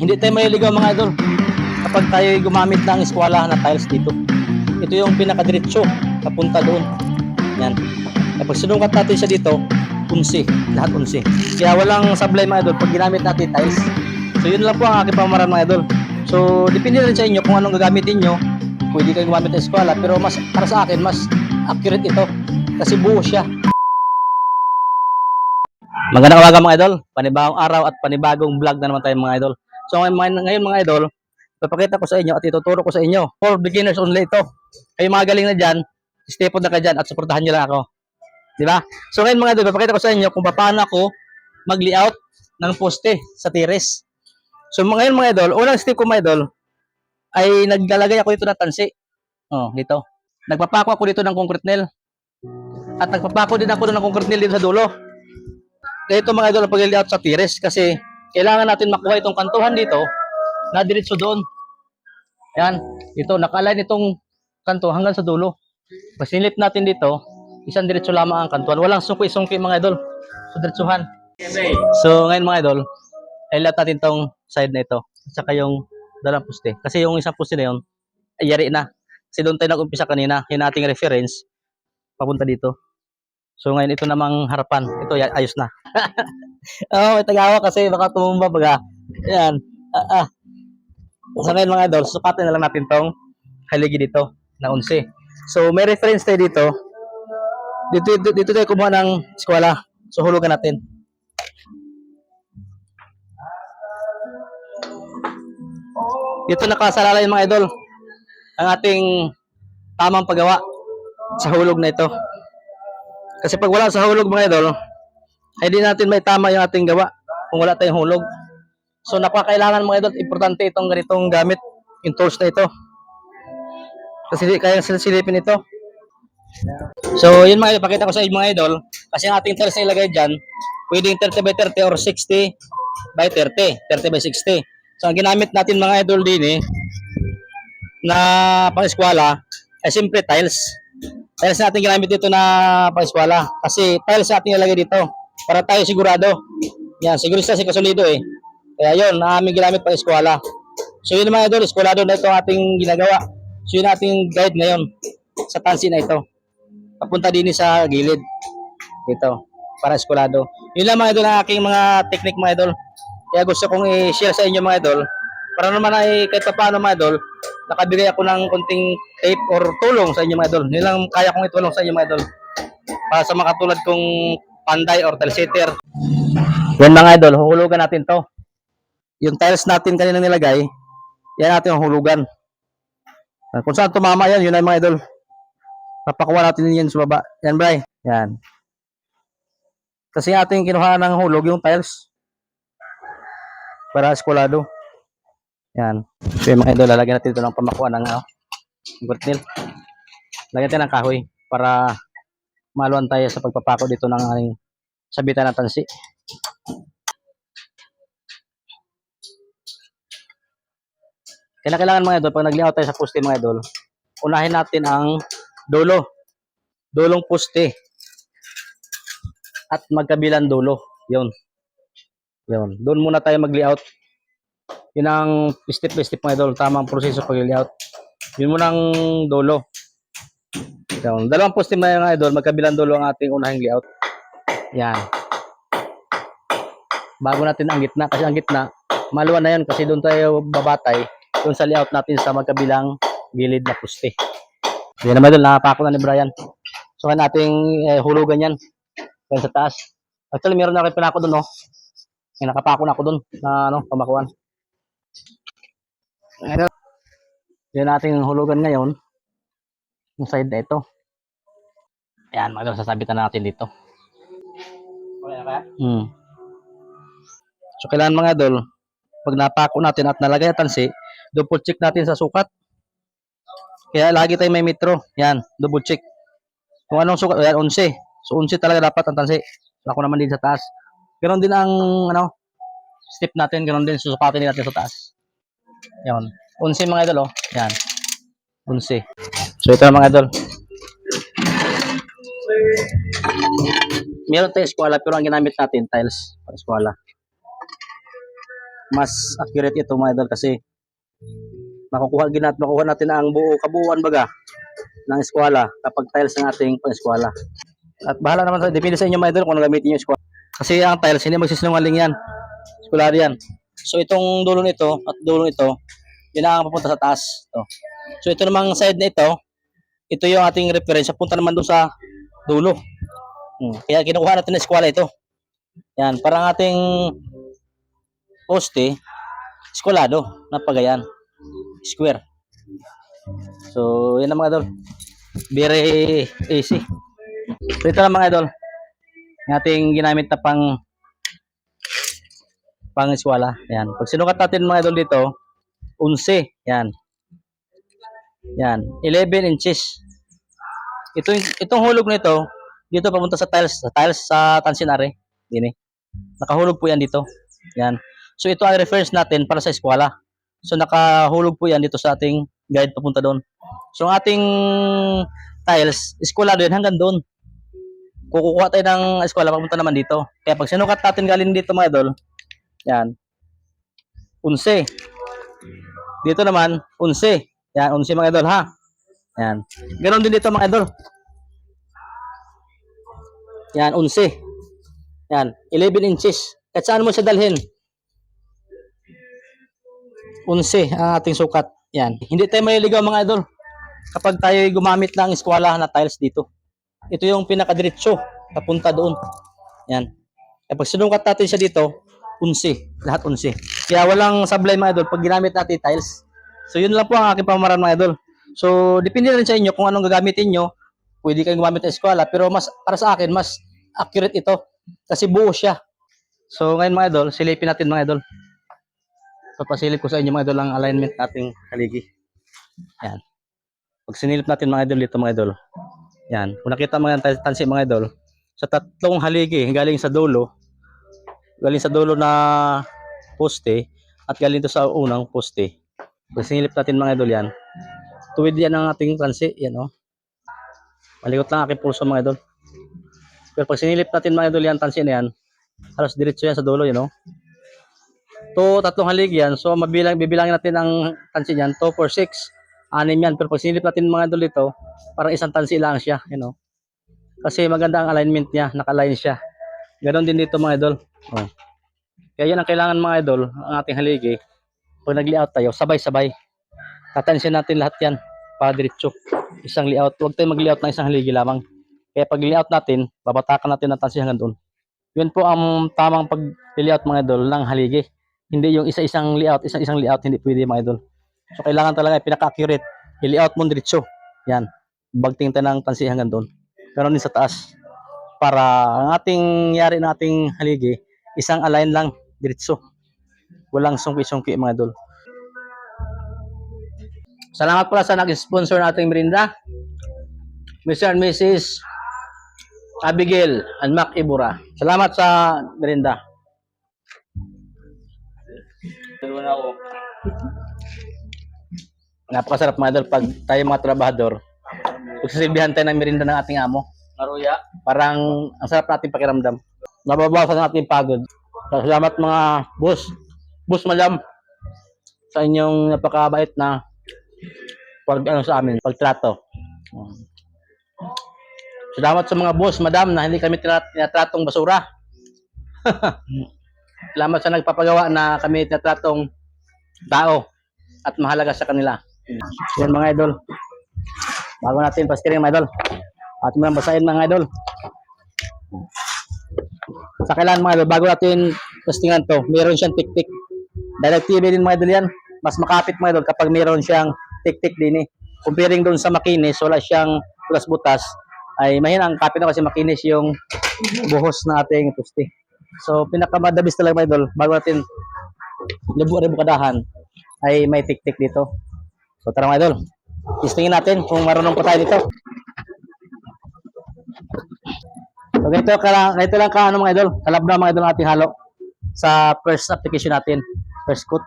Hindi tayo maliligaw mga idol kapag tayo gumamit ng eskwala na tiles dito. Ito yung pinakadiretso papunta doon. Yan. Kapag sinukat natin siya dito, unsi. Lahat unsi. Kaya walang sablay mga idol pag ginamit natin tiles. So yun lang po ang aking pamamaraan mga idol. So depende rin sa inyo kung anong gagamitin nyo. Pwede kayo gumamit ng eskwala pero mas para sa akin mas accurate ito kasi buo siya. Magandang umaga mga idol. Panibagong araw at panibagong vlog na naman tayo mga idol. So ngayon, mga idol, papakita ko sa inyo at ituturo ko sa inyo. For beginners only ito. Kayo mga galing na dyan, stay na kayo dyan at suportahan nyo lang ako. Di ba? So ngayon mga idol, papakita ko sa inyo kung paano ako mag-layout ng poste sa tiris. So ngayon mga idol, unang step ko mga idol, ay naglalagay ako dito ng tansi. Oh, dito. Nagpapako ako dito ng concrete nail. At nagpapako din ako ng concrete nail dito sa dulo. Kaya ito mga idol pag-layout sa tiris kasi kailangan natin makuha itong kantuhan dito na diretso doon. Yan. Ito, naka-align itong kanto hanggang sa dulo. Pag sinilip natin dito, isang diretso lamang ang kantuhan. Walang sungki-sungki mga idol. So, diretsuhan. So, ngayon mga idol, ilat natin tong side na ito. At saka yung dalang poste. Kasi yung isang poste na yun, ay yari na. Kasi doon tayo nag-umpisa kanina, yung ating reference, papunta dito. So ngayon ito namang harapan. Ito ya- ayos na. Oh, may tagawa kasi baka tumumba baga. Yan. Ah, ah. So ngayon mga idol, sukatin na lang natin tong haligi dito na 11. So may reference tayo dito. Dito dito, dito tayo kumuha ng eskwela. So hulugan natin. Dito nakasalalay mga idol ang ating tamang paggawa sa hulog na ito. Kasi pag wala sa hulog mga idol, ay di natin may tama yung ating gawa kung wala tayong hulog. So napakailangan mga idol, importante itong ganitong gamit, yung tools na ito. Kasi di kaya silipin ito. So yun mga idol, pakita ko sa inyo mga idol, kasi ang ating tiles na ilagay dyan, pwedeng 30 by 30 or 60 by 30, 30 by 60. So ang ginamit natin mga idol din eh, na pang-eskwala, ay siyempre tiles. Tiles natin ginamit dito na pang-eskwala. Kasi tiles natin ilagay dito. Para tayo sigurado. Yan, sigurista si Kasulido eh. Kaya yun, na aming ginamit pang-eskwala. So yun mga idol, eskwalado na ito ating ginagawa. So yun ating guide ngayon sa tansi na ito. Papunta din sa gilid. Dito, para eskwalado. Yun lang mga idol ang aking mga technique mga idol. Kaya gusto kong i-share sa inyo mga idol. Para naman ay kahit pa paano mga idol, nakabigay ako ng konting tape or tulong sa inyo mga idol. Yun lang kaya kong itulong sa inyo mga idol. Para sa mga katulad kong panday or telesitter. Yan mga idol, huhulugan natin to. Yung tiles natin kanina nilagay, yan natin ang hulugan. Ah, Kung saan tumama yan, yun ay mga idol. Papakuha natin yan sa baba. Yan, Bray. Yan. Kasi ating kinuha ng hulog yung tiles. Para eskwalado. Yan. So mga idol, lalagyan natin ito ng pamakuha ng ano, gurtnil. Lagyan natin ng kahoy para maluan tayo sa pagpapako dito ng ating sabitan ng tansi. Kailangan mga idol, pag nag-layout tayo sa poste mga idol, unahin natin ang dulo. Dulong poste. At magkabilang dulo. Yun. Yun. Doon muna tayo mag-layout. Yun ang step by step mga idol. Tamang proseso pag layout. Yun muna ang dulo. Yun. Dalawang poste mga idol, magkabilang dulo ang ating unahing layout. Yan. Bago natin ang gitna. Kasi ang gitna, maluwan na yun kasi doon tayo babatay doon sa layout natin sa magkabilang gilid na poste. Yan naman doon, nakapako na ni Brian. So, kan ating eh, hulugan yan. Yan sa taas. Actually, meron na kayo pinako doon, no? May nakapako na ako doon na ano, pamakuan. Ito. Yan ating hulugan ngayon. Yung side na ito. Ayan, mga sasabitan na natin dito. Hmm. So, kailangan mga idol, pag napako natin at nalagay ang tansi, double check natin sa sukat. Kaya lagi tayo may metro. Yan, double check. Kung anong sukat, yan, 11. So, 11 talaga dapat ang tansi. Ako naman din sa taas. Ganon din ang, ano, step natin. Ganon din susukatin natin sa taas. Yan. 11 mga idol, oh. Yan. 11. So, ito mga idol. Meron tayong eskwala pero ang ginamit natin tiles pang eskwala. mas accurate ito mga idol kasi makukuha ginat makukuha natin ang buo kabuuan baga ng eskwela kapag tiles ng ating pang-eskwela. At bahala naman sa depende sa inyo mga idol kung gamitin niyo eskwela. Kasi ang tiles hindi magsisinungaling yan. Eskwela yan. So itong dulo nito at dulo nito, yun ang papunta sa taas. Ito. So ito namang side na ito, ito yung ating reference. Punta naman doon sa dulo. Hmm. Kaya kinukuha natin na eskwela ito. Yan, parang ating poste, eskwalado, na pagayan. Square. So, yan ang mga idol. Very easy. So, ito lang mga idol. Yung ating ginamit na pang pang eskwala. Yan. Pag sinukat natin mga idol dito, 11. Yan. Yan. 11 inches. Ito, itong hulog nito, dito papunta sa tiles, sa tiles sa tansinare. Dini. Nakahulog po yan dito. Yan. So ito ang reference natin para sa eskwela. So nakahulog po yan dito sa ating guide papunta doon. So ang ating tiles, eskwela doon hanggang doon. Kukuha tayo ng eskwela papunta naman dito. Kaya pag sinukat natin galing dito mga idol, yan. 11. Dito naman, 11. Yan, 11 mga idol ha. Yan. Ganon din dito mga idol. Yan, 11. Yan, 11 inches. At saan mo siya dalhin? 11 ang ating sukat. Yan. Hindi tayo maliligaw mga idol kapag tayo gumamit ng eskwala na tiles dito. Ito yung pinakadiretso papunta doon. Yan. Kapag sinukat natin siya dito, 11. Lahat 11. Kaya walang sablay mga idol pag ginamit natin tiles. So yun lang po ang aking pamamaraan mga idol. So depende rin sa inyo kung anong gagamitin nyo. Pwede kayong gumamit ng eskwala pero mas para sa akin mas accurate ito kasi buo siya. So ngayon mga idol, silipin natin mga idol. Papasilip ko sa inyo mga idol ang alignment nating haligi. Yan. Pag sinilip natin mga idol dito mga idol. Yan. Kung nakita mga tan- tansi mga idol, sa tatlong haligi galing sa dulo, galing sa dulo na poste at galing to sa unang poste. Sinilip natin mga idol yan, tuwid yan ang ating tansi. Yan o. Oh. Malikot lang aking pulso mga idol. Pero pag sinilip natin mga idol yan, tansi na yan, halos diretso yan sa dulo, yun o. To, tatlong haligi yan. So, mabilang, bibilangin natin ang tansi niyan. 2, 4, 6. Anim yan. Pero pag sinilip natin mga idol dito, parang isang tansi lang siya. You know? Kasi maganda ang alignment niya. Naka-align siya. Ganon din dito mga idol. Oh. Kaya yan ang kailangan mga idol, ang ating haligi. Pag nag-layout tayo, sabay-sabay. Tatansin natin lahat yan. Para diretso. Isang layout. Huwag tayong mag-layout ng isang haligi lamang. Kaya pag layout natin, babatakan natin ang tansi hanggang doon. Yun po ang tamang pag-layout mga idol ng haligi. Hindi yung isa-isang layout, isang-isang layout, hindi pwede mga idol. So, kailangan talaga pinaka-accurate. I-layout mo diretso. Yan. Bagting tayo ng tansi hanggang doon. Ganon din sa taas. Para ang ating yari ng ating haligi, isang align lang, diretso. Walang sungki-sungki mga idol. Salamat pala sa nag-sponsor nating merinda. Mr. and Mrs. Abigail and Mac Ibura. Salamat sa merinda. Dalawa ako. Napakasarap mga idol pag tayo mga trabahador. Pagsasilbihan tayo ng merinda ng ating amo. Maruya. Parang ang sarap natin pakiramdam. Nababawasan ang ating pagod. Salamat mga boss. Boss madam. Sa inyong napakabait na pag ano sa amin, pagtrato. Salamat sa mga boss, madam, na hindi kami tinat- tinatratong basura. Salamat sa nagpapagawa na kami tinatratong tao at mahalaga sa kanila. Yan mga idol. Bago natin pastirin mga idol. At mo basahin mga idol. Sa kailan mga idol, bago natin pastingan to, meron siyang tik-tik. Direct TV din mga idol yan. Mas makapit mga idol kapag meron siyang tik-tik din eh. Comparing doon sa makinis, wala siyang butas-butas, ay mahina ang kapit na kasi makinis yung buhos na ating pusti. So, pinakamadabis talaga mga idol, bago natin libu-ribu kadahan, ay may tik-tik dito. So, tara mga idol, testingin natin kung marunong pa tayo dito. So, ganito, ganito lang ka, ano mga idol, kalab na mga idol ang ating halo sa first application natin, first coat.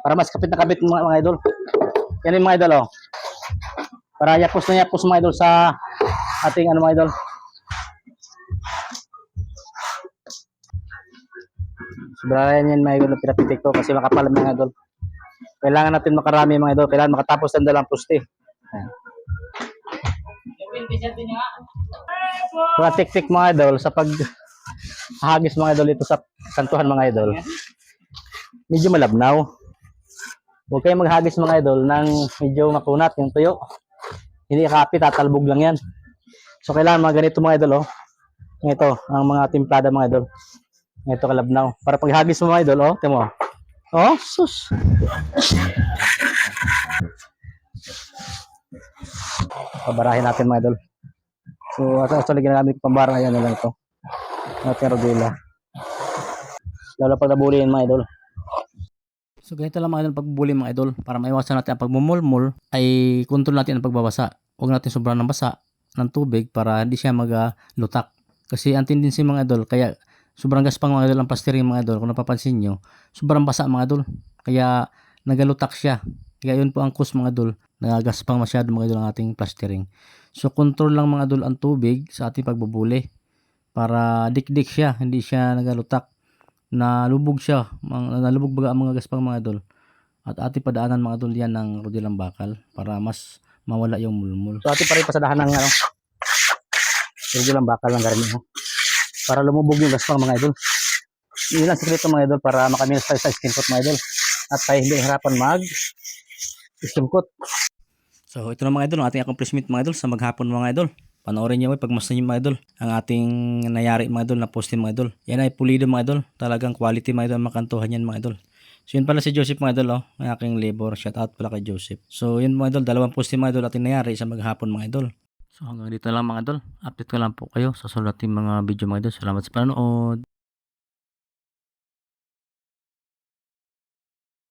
Para mas kapit na kapit mga, mga idol. Yan yung mga idol, oh. Para yapos na yapos mga idol sa ating ano mga idol. Sobrahan yan mga idol na pinapitik ko kasi makapal mga idol. Kailangan natin makarami mga idol. Kailangan makatapos ng dalang puste. Ayan. Mga tik-tik mga idol sa pag hagis mga idol dito sa kantuhan mga idol. Medyo malabnaw. Huwag kayong maghagis mga idol ng medyo makunat yung tuyo. Hindi kapi, tatalbog lang yan. So kailangan mga ganito mga idol oh. Ito, ang mga timplada mga idol. Ito kalabnaw. Para paghagis mo mga idol, oh, timo. Oh, sus. Pabarahin natin mga idol. So, actually ginagamit ko pambara ngayon na lang ito. Ating rodila. Lalo pag nabulihin mga idol. So ganito lang mga idol pagbubuli mga idol para maiwasan natin ang pagmumulmul ay control natin ang pagbabasa. Huwag natin sobrang ng basa ng tubig para hindi siya maglutak. Kasi ang tendency mga idol kaya sobrang gaspang mga idol ang plastering mga idol kung napapansin nyo sobrang basa mga idol kaya nagalutak siya. Kaya yun po ang cause mga idol nagagaspang masyado mga idol ang ating plastering. So control lang mga idol ang tubig sa ating pagbubuli para dikdik siya hindi siya nagalutak nalubog siya, nalubog baga ang mga gaspang mga idol. At ati padaanan mga idol yan ng rodilang bakal para mas mawala yung mulmul. So ati pa rin pasadahan ng ano, rodilang bakal ng garni. oh. Para lumubog yung gaspang mga idol. Yun ang sekreto mga idol para makamilas tayo sa skin coat mga idol. At tayo hindi harapan mag skin coat. So ito na mga idol, ang ating accomplishment mga idol sa maghapon mga idol. Panoorin niyo pag mas niyo mga idol ang ating nangyari mga idol na posting mga idol. Yan ay pulido mga idol. Talagang quality mga idol ang makantuhan yan mga idol. So yun pala si Joseph mga idol oh, ang aking labor. Shout out pala kay Joseph. So yun mga idol, dalawang posting mga idol ating nangyari sa maghapon mga idol. So hanggang dito lang mga idol. Update ko lang po kayo sa sulat mga video mga idol. Salamat sa panonood.